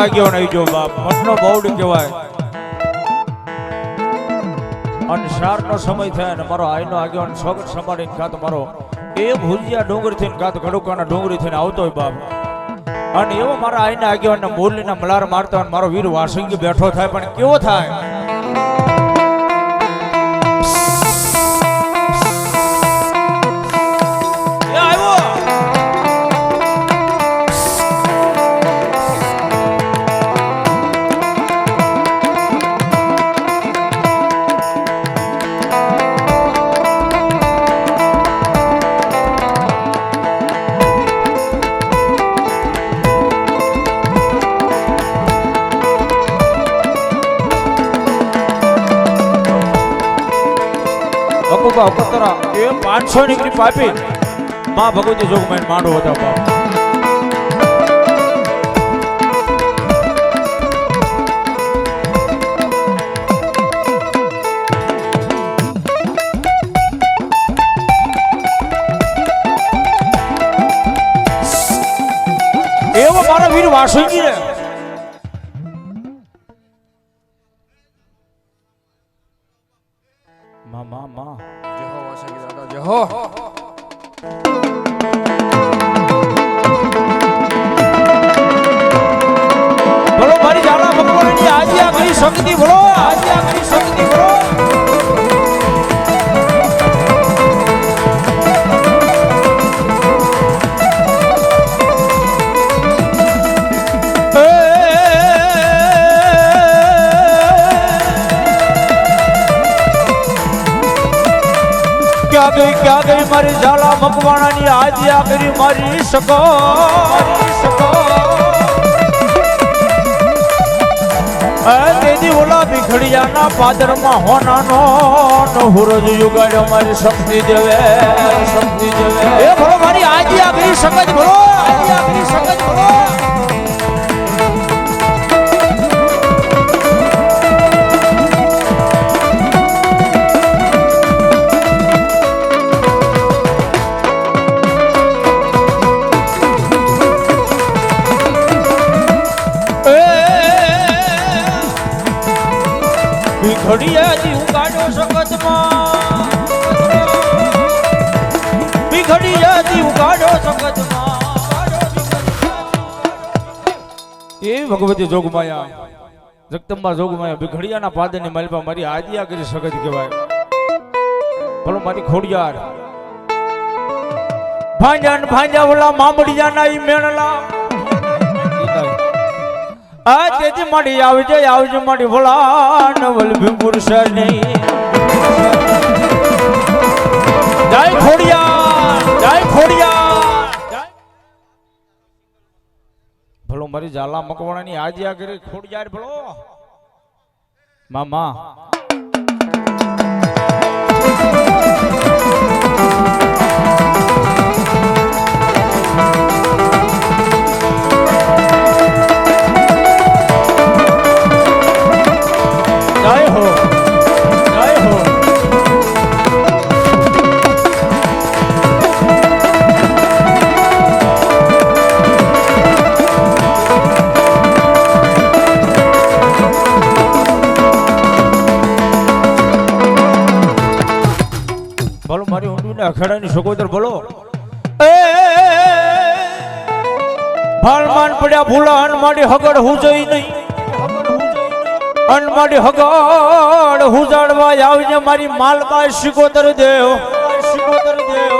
આગેવાન આવી ગયો બાપ મઠનો બહુડ કહેવાય. અને શારનો સમય થાય અને મારો આઈનો આગેવાન સ્વાગત સંભાળીને ખાત મારો. એ ભુજિયા ડુંગર થઈને ખાત ઘડુકાના ડુંગરી થઈને આવતો હોય બાપ. અને એવો મારા આઈના આગેવાનના મોરલીના મલાર મારતા મારો વીર વાસંગી બેઠો થાય, પણ કેવો થાય? અકુબા અકતરા એ પાંચસો ની પાપી. માં ભગવતી જોગમાઈ માંડો હતા બાપ એવો મારા વીર વાસુજી શક્તિ બોલો, આજે આ કરી શક્તિ બોલો. ગઈ, ક્યાં ગઈ મારી ઝાલા મકવાણાની? આજે આ કરી મારી શકો શકો તેદી ઓલા ભીખડિયાના પાદરમાં હોનાનો હુરજ યુગાડ્યો મારી શક્તિ દેવે શક્તિ દેવે. એ ભરો મારી આજે આગળી સગજ ભલો ભીખડિયાજી ઉગાડ્યો સગતમાં ભીખડિયાજી કાઢો સગતમાં એ ભગવતી જોગમાયા. જગતંબા જોગમાયા ભીખડિયાના પાદરની માલપા મારી આદિયા કરી સગત કહેવાય. ભલો મારી ખોડિયાર. ભાંજા ને ભાંજા ઓલા મામડિયાના ઈ મેણલા. આ તેથી મળી આવજે આવજે મળી ભોળા નવલ પુરુષ નહીં જય ખોડિયા જય ખોડિયા ભલો મારી ઝાલા મકવાણાની આજે આગળ ખોડિયાર ભલો. મામા. બોલો મારી ઊંડુના અખાડાની સગોદર બોલો. એ ભાલમાન પડ્યા ભૂલા અનમાડી હગડ હું જઈ નહીં અનમાડી હગડ હું જાડવા આવીને મારી માલબા શિકોતર દેવ શિકોતર દેવ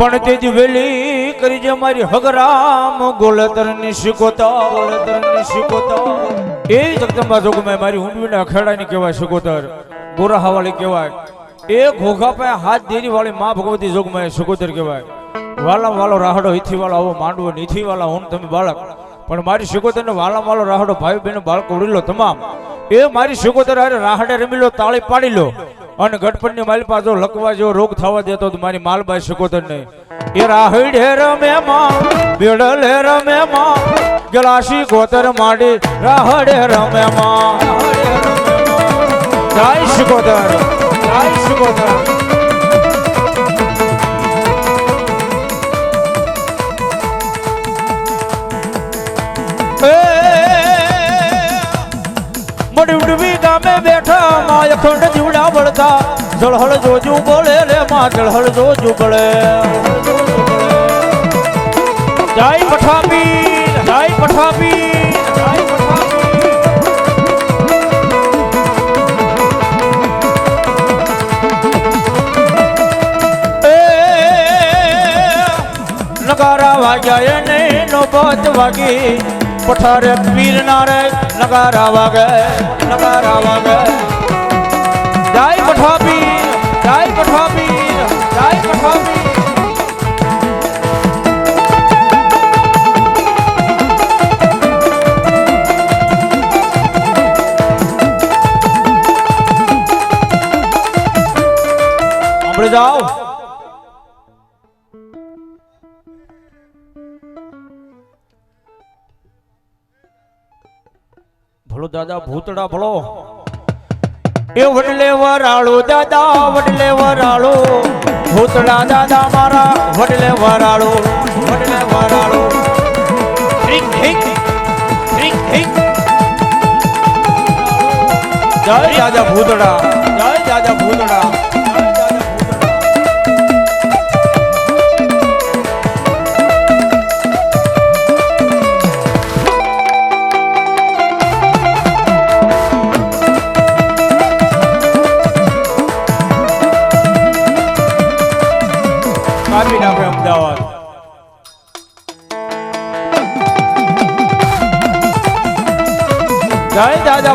પણ તેથી વેલી કરી જે મારી હગરામ ગોલતરની શિકોતર. ગોલતરની શિકોતર એ જગદંબા જોગમાં મારી ઊંડવીના અખાડાની કહેવાય શિકોતર. ગોરા હવાલી કહેવાય. એ ઘોઘા પાસે હાથ દેરી વાળી માં ભગવતી જોગમાં સુગોદર કહેવાય. વાલા વાલો રાહડો ઈથી વાળો આવો માંડવો નીથી વાળા હું તમે બાળક. પણ મારી સુગોદર ને વાલા વાલો રાહડો ભાઈ બહેનો બાળકો ઉડી લો તમામ. એ મારી સુગોદર હારે રાહડે રમી લો તાળી પાડી લો અને ગઢપણની માલપા જો લકવા જેવો રોગ થવા દેતો તો મારી માલબાઈ શિકોતર નહીં એ રાહડે રમે માં, બેડલે રમે માં ગલાસી ગોતર માડી રાહડે રમે માં. જય શિકોતર અખંડ જીવડા વળતા જળહળ જોજુ બોલે રે માં જળહળ જોજુ બળે જય પઠાપી જય પઠાપી નગારા વાગ્યા એને નોબત વાગી. પઠારે પીર ના રે નગારા વાગે નગારા વાગે જાય પઠા પીર જાય પઠા પીર જાય પઠા પીર આપણે જાઓ. દાદા ભૂતડા ભલો એ વડલે વરાળો, દાદા વડલે વરાળો. ભૂતડા દાદા મારા, વડલે વરાળો. વડલે વરાળો. હિંગ હિંગ હિંગ હિંગ જય દાદા ભૂતડા, જય દાદા ભૂતડા.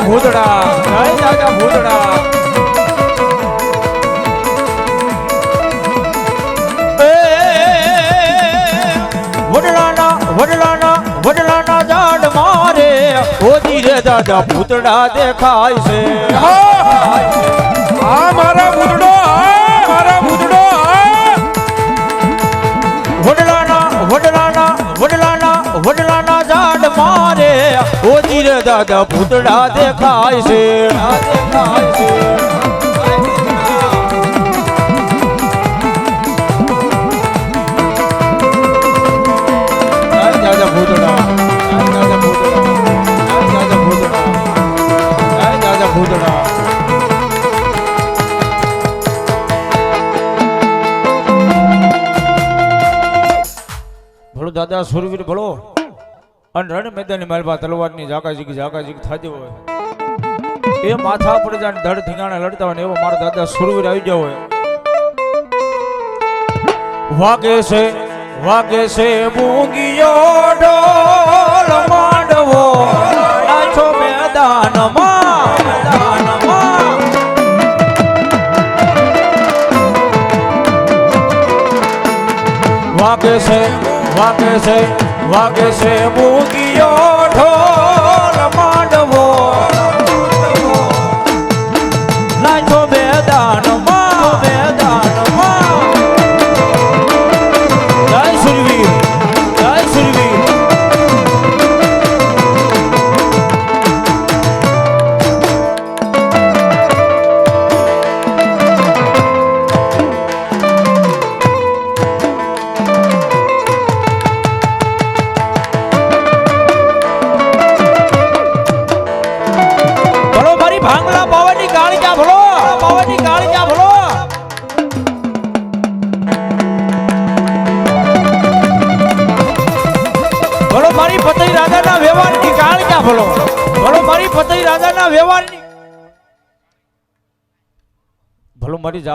ભૂતડા જય રાજા ભૂતડા વડલાના વડલાના ઝાડ મારે. ઓજી રે દાદા ભૂતડા દેખાય છે. આ મારા ભૂતડો મારા દાદા ભૂતડા દેખાય છે. દેખાય છે દાદા સુરવીર ભલો અને રણ મેદાનની માલમાં તલવારની જાકાજીકી જાકાજીકી થતી હોય. એ માથા પર જાણે ધડ ધીંગાણા લડતા હોય એવો મારો દાદા સુરવીર આવી ગયો હોય. વાગે છે વાગે છે, મૂંગીયો ઢોલ માંડવો. નાચો મેદાનમાં. વાગે છે વાગે છે વાગે છે મૂકિયો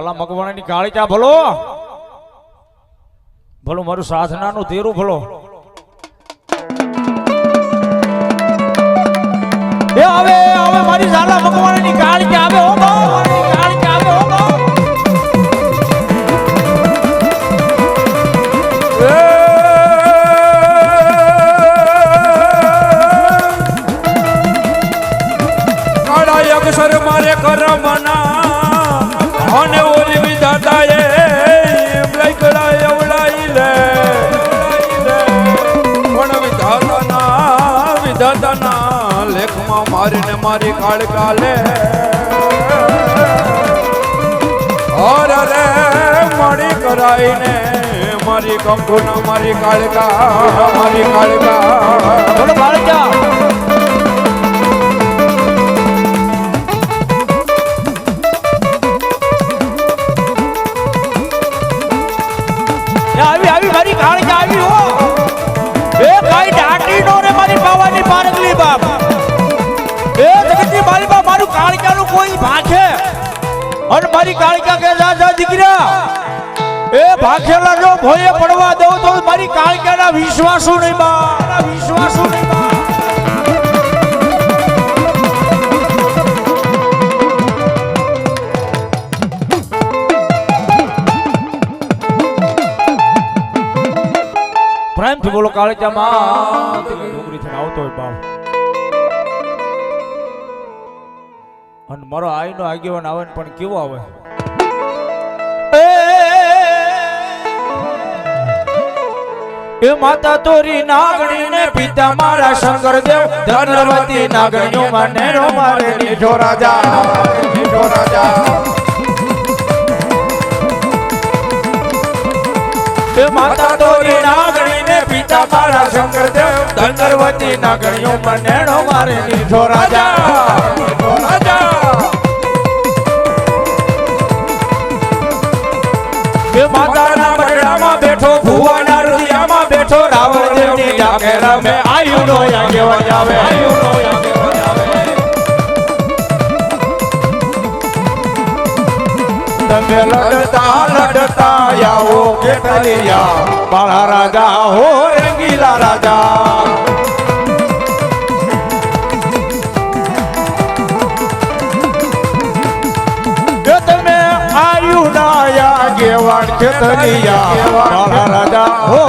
ભલો મારી ની કાળી કાળિકા ભલો. ભલો, મારું સાધનાનું તેરું ભલો. એ હવે આવે, મારી ઝાલા કાળી ચા, આવે મારી કાળકા લે અરે રે મળી કરાઈને મારી કંકુના, મારી કાળકા મારી કાળકા. આવી આવી મારી કાળજા અને મારી કાળજા કે જા જા દીકરા, એ ભાખેલા જો ભોયે પડવા દઉં તો મારી કાળજાના વિશ્વાસો નહીં બા વિશ્વાસો નહીં બા. પ્રેમથી બોલો કાળજા માં ડુંગરી થઈને આવતો હોય બાપ. મારો આઈનો આગેવાન આવે પણ કેવો આવે? એ માતા તોરી નાગણી ને પિતા મારા શંકર દેવ, ધનવતી નાગણીઓ માં નેરો મારે નીઠો રાજા નીઠો રાજા. માતા તોરી નાગણી ને પિતા મારા શંકર દેવ, ધનવતી નાગણીઓ માં નેરો મારે નીઠો રાજા રાજા. દેવની ડાકેરા મે આયુ નો આગેવાન આવે આયુ નો તમે લડતા લડતા આવો કેટલિયા. બાળા રાજા હો રંગીલા રાજા. આયુ ના આગેવાન ખેતરિયા બાળા રાજા હો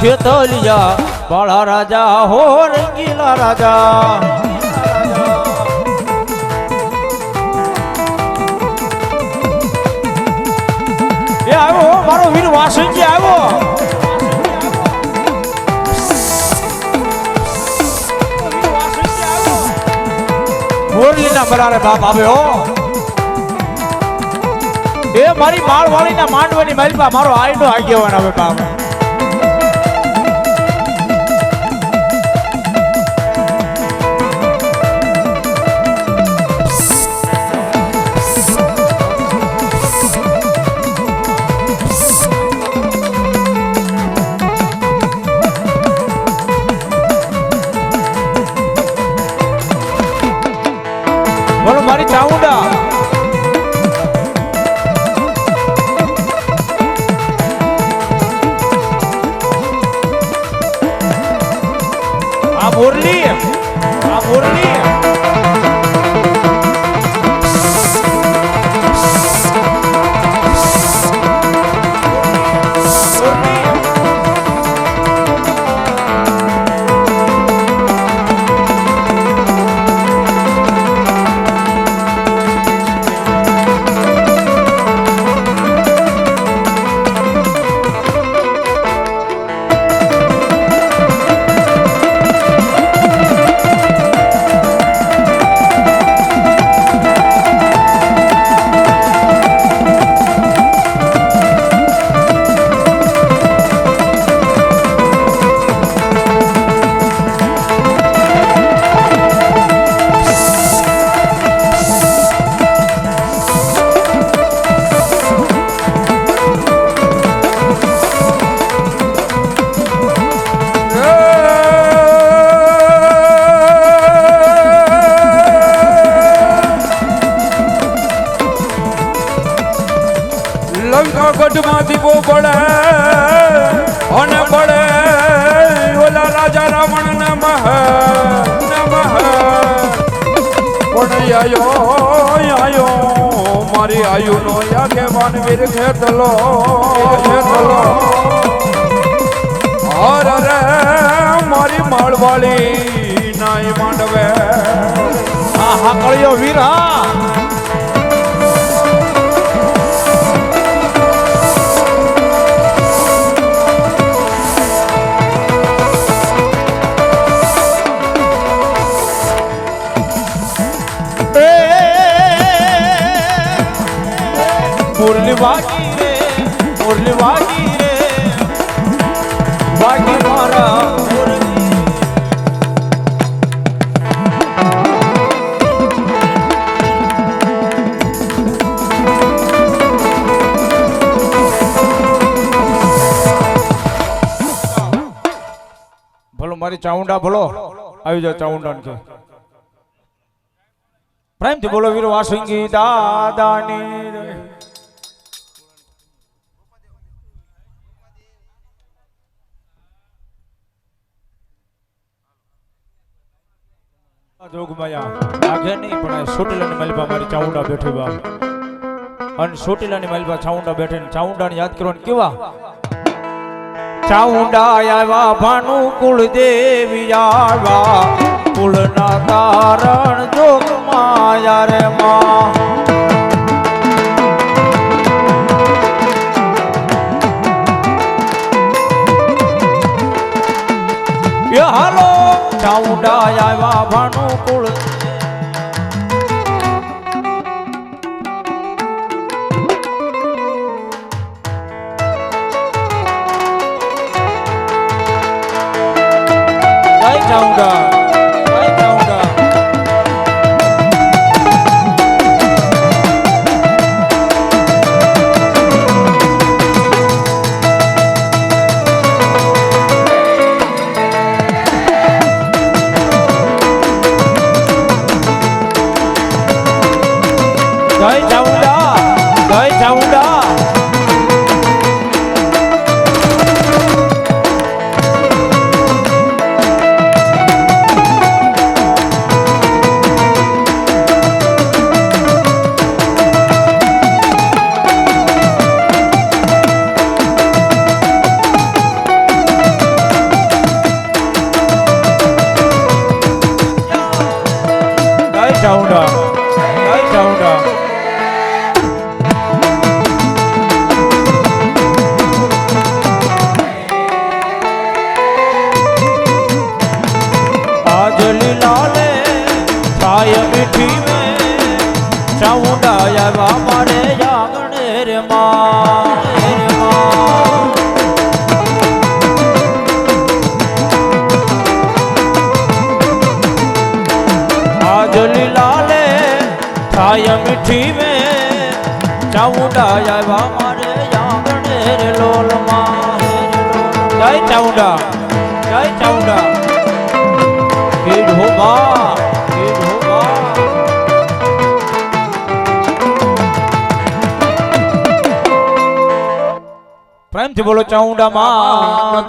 ખેતલિયા બાળા રાજા હો રંગીલા રાજા. એ આવ્યો મારો વીર વાસંજી આવ્યો. મોરલીના બરારે બાપ આવ્યો એ મારી માળવાળીના માંડવાની મારી મારો આઈનો આગેવાન આવે બાપ. આયુનો યાગેવાન વીર ખેતલો ખેતલો. હર રે, મારી માળવાળી નાય માંડવે આ હા, કળિયો વીર, હા. મુરલી વાગી રે મુરલી વાગી રે વાગી મારા મુરલી ભલો મારી ચાઉંડા ભલો આવી જાઓ ચાઉંડા કે પ્રેમથી બોલો વીર વાસંગી દાદાની જોગમાયા આગે નહીં, પણ સોટીલાની મલબા મારી બેઠી બા અને સોટીલાની મલબા કેવા? ચાઉંડા આવ્યા ભાનુ કુળદેવી આવ્યા કુળના તારણ જોગ માયા રે માં ચાઉંડા આવ્યા ભાનુ કુળ જય ચાઉંડા છાયા મીઠી મે ચાઉડા આવ્યા મારે આંગણે લોલમાં જય ચાઉડા જય ચાઉડા પ્રેમથી બોલો ચાઉંડા માં